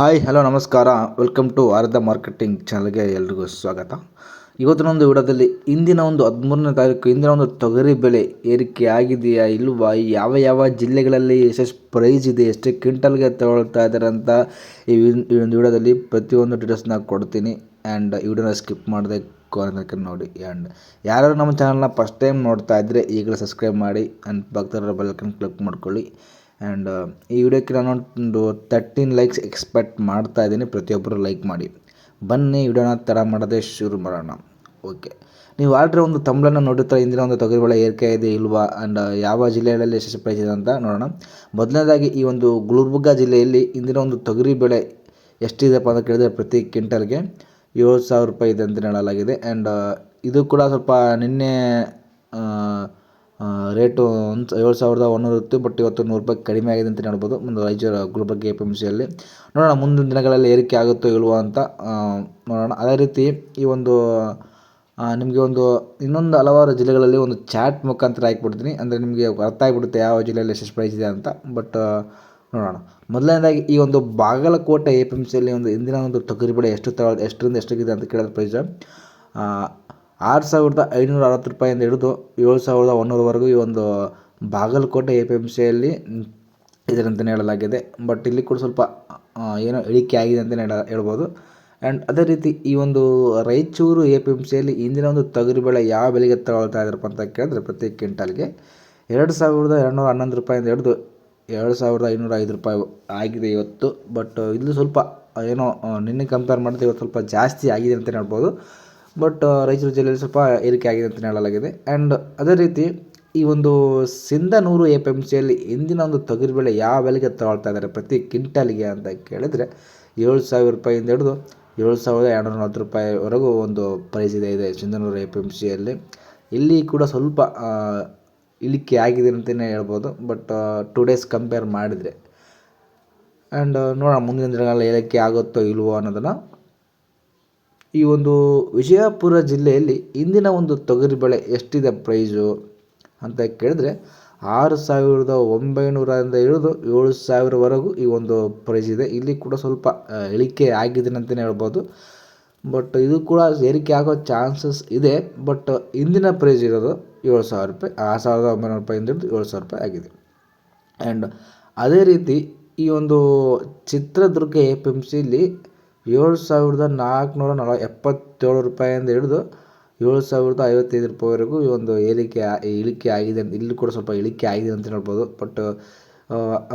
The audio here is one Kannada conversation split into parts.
ಹಾಯ್ ಹಲೋ ನಮಸ್ಕಾರ. ವೆಲ್ಕಮ್ ಟು ಆರ್ಧ ಮಾರ್ಕೆಟಿಂಗ್ ಚಾನಲ್ಗೆ ಎಲ್ರಿಗೂ ಸ್ವಾಗತ. ಇವತ್ತಿನ ಒಂದು ವಿಡೋದಲ್ಲಿ ಇಂದಿನ ಒಂದು ಹದಿಮೂರನೇ ತಾರೀಕು, ಇಂದಿನ ಒಂದು ತೊಗರಿ ಬೆಲೆ ಏರಿಕೆ ಆಗಿದೆಯಾ ಇಲ್ವಾ? ಯಾವ ಯಾವ ಜಿಲ್ಲೆಗಳಲ್ಲಿ ಎಷ್ಟೆಷ್ಟು ಪ್ರೈಸ್ ಇದೆ, ಎಷ್ಟು ಕ್ವಿಂಟಲ್ಗೆ ತಗೊಳ್ತಾ ಇದ್ದಾರೆ ಅಂತ ಈ ಒಂದು ವಿಡಿಯೋದಲ್ಲಿ ಪ್ರತಿಯೊಂದು ಡೀಟೇಲ್ಸ್ನ ಕೊಡ್ತೀನಿ. ಆ್ಯಂಡ್ ಈ ವಿಡಿಯೋನ ಸ್ಕಿಪ್ ಮಾಡದೆ ಕೊನೆತನಕ ನೋಡಿ. ಆ್ಯಂಡ್ ಯಾರು ನಮ್ಮ ಚಾನಲ್ನ ಫಸ್ಟ್ ಟೈಮ್ ನೋಡ್ತಾ ಇದ್ದರೆ ಈಗಲೇ ಸಬ್ಸ್ಕ್ರೈಬ್ ಮಾಡಿ. ಆ್ಯಂಡ್ ಪಕ್ಕದ ಬೆಲ್ಕನ್ ಕ್ಲಿಕ್ ಮಾಡ್ಕೊಳ್ಳಿ. ಆ್ಯಂಡ್ ಈ ವಿಡಿಯೋಕ್ಕೆ ನಾನು ಒಂದು ತರ್ಟೀನ್ ಲೈಕ್ಸ್ ಎಕ್ಸ್ಪೆಕ್ಟ್ ಮಾಡ್ತಾ ಇದ್ದೀನಿ. ಪ್ರತಿಯೊಬ್ಬರು ಲೈಕ್ ಮಾಡಿ. ಬನ್ನಿ ವಿಡಿಯೋನ ತಡ ಮಾಡದೆ ಶುರು ಮಾಡೋಣ. ಓಕೆ ನೀವು ಆಲ್ರೆಡಿ ಒಂದು ತಮಿಳನ್ನು ನೋಡಿರ್ತಾರೆ ಇಂದಿನ ಒಂದು ತೊಗರಿಬೇಳೆ ಏರಿಕೆ ಇದೆ ಇಲ್ವಾ? ಆ್ಯಂಡ್ ಯಾವ ಜಿಲ್ಲೆಗಳಲ್ಲಿ ಯಶಸ್ವಿ ಪ್ರೈಸ್ ಇದೆ ಅಂತ ನೋಡೋಣ. ಮೊದಲನೇದಾಗಿ ಈ ಒಂದು ಗುಲ್ಬರ್ಗ ಜಿಲ್ಲೆಯಲ್ಲಿ ಇಂದಿನ ಒಂದು ತೊಗರಿ ಬೆಳೆ ಎಷ್ಟಿದೆಪ್ಪ ಅಂತ ಕೇಳಿದರೆ ಪ್ರತಿ ಕ್ವಿಂಟಲ್ಗೆ ಏಳು ಸಾವಿರ ರೂಪಾಯಿ ಇದೆ ಅಂತ ಹೇಳಲಾಗಿದೆ. ಆ್ಯಂಡ್ ಇದು ಕೂಡ ಸ್ವಲ್ಪ ನಿನ್ನೆ ರೇಟು ಒಂದು ಏಳು ಸಾವಿರದ ಒಂದೂರು ಇತ್ತು ಬಟ್ ಇವತ್ತು ನೂರು ರೂಪಾಯಿ ಕಡಿಮೆ ಆಗಿದೆ ಅಂತಲೇ ಹೇಳ್ಬೋದು. ಒಂದು Raichur Gulbarga A P M ಸಿಯಲ್ಲಿ ನೋಡೋಣ, ಮುಂದಿನ ದಿನಗಳಲ್ಲಿ ಏರಿಕೆ ಆಗುತ್ತೋ ಇಲ್ವೋ ಅಂತ ನೋಡೋಣ. ಅದೇ ರೀತಿ ಈ ಒಂದು ನಿಮಗೆ ಒಂದು ಇನ್ನೊಂದು ಹಲವಾರು ಜಿಲ್ಲೆಗಳಲ್ಲಿ ಒಂದು ಚಾಟ್ ಮುಖಾಂತರ ಹಾಕ್ಬಿಡ್ತೀನಿ. ಅಂದರೆ ನಿಮಗೆ ಅರ್ಥ ಆಗಿಬಿಡುತ್ತೆ ಯಾವ ಜಿಲ್ಲೆಯಲ್ಲಿ ಎಷ್ಟು ಪ್ರೈಸ್ ಇದೆ ಅಂತ ಬಟ್ ನೋಡೋಣ. ಮೊದಲನೇದಾಗಿ ಈ ಒಂದು ಬಾಗಲಕೋಟೆ ಎ ಪಿ ಎಂ ಸಿಯಲ್ಲಿ ಒಂದು ಇಂದಿನ ಒಂದು ತೊಗರಿಬೇಳೆ ಎಷ್ಟು ತಗೊಳ್ ಎಷ್ಟರಿಂದ ಎಷ್ಟಿದೆ ಅಂತ ಕೇಳಿದ ಪ್ರೈಸ್ ಆರು ಸಾವಿರದ ಐನೂರ ಅರವತ್ತು ರೂಪಾಯಿಂದ ಹಿಡಿದು ಏಳು ಸಾವಿರದ ಒಂದೂರವರೆಗೂ ಈ ಒಂದು ಬಾಗಲಕೋಟೆ ಎ ಪಿ ಎಂ ಸಿಯಲ್ಲಿ ಇದೆ ಹೇಳಲಾಗಿದೆ. ಬಟ್ ಇಲ್ಲಿ ಕೂಡ ಸ್ವಲ್ಪ ಏನೋ ಇಳಿಕೆ ಆಗಿದೆ ಅಂತಲೇ ಹೇಳ, ಹೇಳ್ಬೋದು. ಆ್ಯಂಡ್ ಅದೇ ರೀತಿ ಈ ಒಂದು ರಾಯಚೂರು ಎ ಪಿ ಎಂ ಸಿಯಲ್ಲಿ ಇಂದಿನ ಒಂದು ತೊಗರಿಬೇಳೆ ಯಾವ ಬೆಲೆಗೆ ತಗೊಳ್ತಾ ಇದ್ದಾರಪ್ಪ ಅಂತ ಕೇಳಿದ್ರೆ ಪ್ರತಿ ಕ್ವಿಂಟಲ್ಗೆ ಎರಡು ಸಾವಿರದ ಎರಡುನೂರ ಹನ್ನೊಂದು ರೂಪಾಯಿಂದ ಹಿಡಿದು ಎರಡು ಸಾವಿರದ ಐನೂರ ಐದು ರೂಪಾಯಿ ಆಗಿದೆ ಇವತ್ತು. ಬಟ್ ಇಲ್ಲಿ ಸ್ವಲ್ಪ ಏನೋ ನಿನ್ನೆ ಕಂಪೇರ್ ಮಾಡಿದ್ರೆ ಇವತ್ತು ಸ್ವಲ್ಪ ಜಾಸ್ತಿ ಆಗಿದೆ ಅಂತಲೇ ಹೇಳ್ಬೋದು. ಬಟ್ ರಾಯಚೂರು ಜಿಲ್ಲೆಯಲ್ಲಿ ಸ್ವಲ್ಪ ಏರಿಕೆ ಆಗಿದೆ ಅಂತಲೇ ಹೇಳಲಾಗಿದೆ. ಆ್ಯಂಡ್ ಅದೇ ರೀತಿ ಈ ಒಂದು ಸಿಂಧನೂರು ಎ ಪಿ ಎಂ ಸಿಯಲ್ಲಿ ಇಂದಿನ ಒಂದು ತೊಗರಿಬೇಳೆ ಯಾವ ಬೆಲೆಗೆ ತಗೊಳ್ತಾ ಇದ್ದಾರೆ ಪ್ರತಿ ಕ್ವಿಂಟಲ್ಗೆ ಅಂತ ಕೇಳಿದರೆ ಏಳು ಸಾವಿರ ರೂಪಾಯಿಂದ ಹಿಡಿದು ಏಳು ಸಾವಿರದ ಎರಡುನೂರ ನಲ್ವತ್ತು ರೂಪಾಯಿವರೆಗೂ ಒಂದು ಪ್ರೈಸ್ ಇದೆ ಇದೆ ಸಿಂಧನೂರು ಎ ಪಿ ಎಂ ಸಿಯಲ್ಲಿ ಇಲ್ಲಿ ಕೂಡ ಸ್ವಲ್ಪ ಇಳಿಕೆ ಆಗಿದೆ ಅಂತಲೇ ಹೇಳ್ಬೋದು. ಬಟ್ ಟು ಡೇಸ್ ಕಂಪೇರ್ ಮಾಡಿದರೆ. ಆ್ಯಂಡ್ ನೋಡೋಣ, ಮುಂದಿನ ದಿನಗಳಲ್ಲಿ ಏರಿಕೆ ಆಗುತ್ತೋ ಇಲ್ವೋ ಅನ್ನೋದನ್ನು ಈ ಒಂದು ವಿಜಯಪುರ ಜಿಲ್ಲೆಯಲ್ಲಿ ಇಂದಿನ ಒಂದು ತೊಗರಿ ಬೆಳೆ ಎಷ್ಟಿದೆ ಪ್ರೈಸು? ಅಂತ ಕೇಳಿದ್ರೆ ಆರು ಸಾವಿರದ ಒಂಬೈನೂರರಿಂದ ಹಿಡಿದು ಏಳು ಸಾವಿರವರೆಗೂ ಈ ಒಂದು ಪ್ರೈಸ್ ಇದೆ. ಇಲ್ಲಿ ಕೂಡ ಸ್ವಲ್ಪ ಇಳಿಕೆ ಆಗಿದೆ ಅಂತಲೇ ಹೇಳ್ಬೋದು. ಬಟ್ ಇದು ಕೂಡ ಏರಿಕೆ ಆಗೋ ಚಾನ್ಸಸ್ ಇದೆ. ಬಟ್ ಇಂದಿನ ಪ್ರೈಸ್ ಇರೋದು ಏಳು ಸಾವಿರ ರೂಪಾಯಿ ಆರು ಸಾವಿರದ ಒಂಬೈನೂರು ರೂಪಾಯಿಂದ ಹಿಡಿದು ಏಳು ಸಾವಿರ ರೂಪಾಯಿ ಆಗಿದೆ. ಆ್ಯಂಡ್ ಅದೇ ರೀತಿ ಈ ಒಂದು ಚಿತ್ರದುರ್ಗ ಎ ಪಿ ಎಂ ಸಿಲಿ ಏಳು ಸಾವಿರದ ನಾಲ್ಕುನೂರ ನಲ ಎಪ್ಪತ್ತೇಳು ರೂಪಾಯಿಂದ ಹಿಡಿದು ಏಳು ಸಾವಿರದ ಐವತ್ತೈದು ರೂಪಾಯಿವರೆಗೂ ಈ ಒಂದು ಏರಿಕೆ ಇಳಿಕೆ ಆಗಿದೆ ಇಲ್ಲಿ ಕೂಡ ಸ್ವಲ್ಪ ಇಳಿಕೆ ಆಗಿದೆ ಅಂತ ಹೇಳ್ಬೋದು. ಬಟ್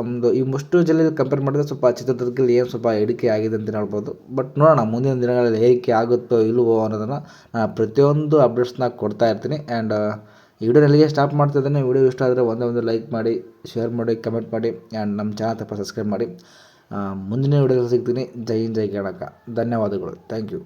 ಒಂದು ಈ ಮುಷ್ಟು ಜಿಲ್ಲೆಯಲ್ಲಿ ಕಂಪೇರ್ ಮಾಡಿದ್ರೆ ಸ್ವಲ್ಪ ಚಿತ್ರದುರ್ಗದಲ್ಲಿ ಏನು ಸ್ವಲ್ಪ ಇಳಿಕೆ ಆಗಿದೆ ಅಂತ ಹೇಳ್ಬೋದು. ಬಟ್ ನೋಡೋಣ, ಮುಂದಿನ ದಿನಗಳಲ್ಲಿ ಏರಿಕೆ ಆಗುತ್ತೋ ಇಲ್ಲವೋ ಅನ್ನೋದನ್ನು ನಾನು ಪ್ರತಿಯೊಂದು ಅಪ್ಡೇಟ್ಸ್ನ ಕೊಡ್ತಾ ಇರ್ತೀನಿ. ಆ್ಯಂಡ್ ವಿಡಿಯೋ ಎಲ್ಲಿಗೆ ಸ್ಟಾಪ್ ಮಾಡ್ತಾ ಇದ್ದೇನೆ ವಿಡಿಯೋ ಇಷ್ಟ ಆದರೆ ಒಂದೇ ಒಂದು ಲೈಕ್ ಮಾಡಿ ಶೇರ್ ಮಾಡಿ ಕಮೆಂಟ್ ಮಾಡಿ ಆ್ಯಂಡ್ ನಮ್ಮ ಚಾನಲ್ ತಪ್ಪ ಸಬ್ಸ್ಕ್ರೈಬ್ ಮಾಡಿ. ಮುಂದಿನ ವಿಡಿಯೋದಲ್ಲಿ ಸಿಗ್ತೀನಿ. ಜೈ ಹಿಂದ್ ಜೈ ಕರ್ನಾಟಕ ಧನ್ಯವಾದಗಳು. Thank you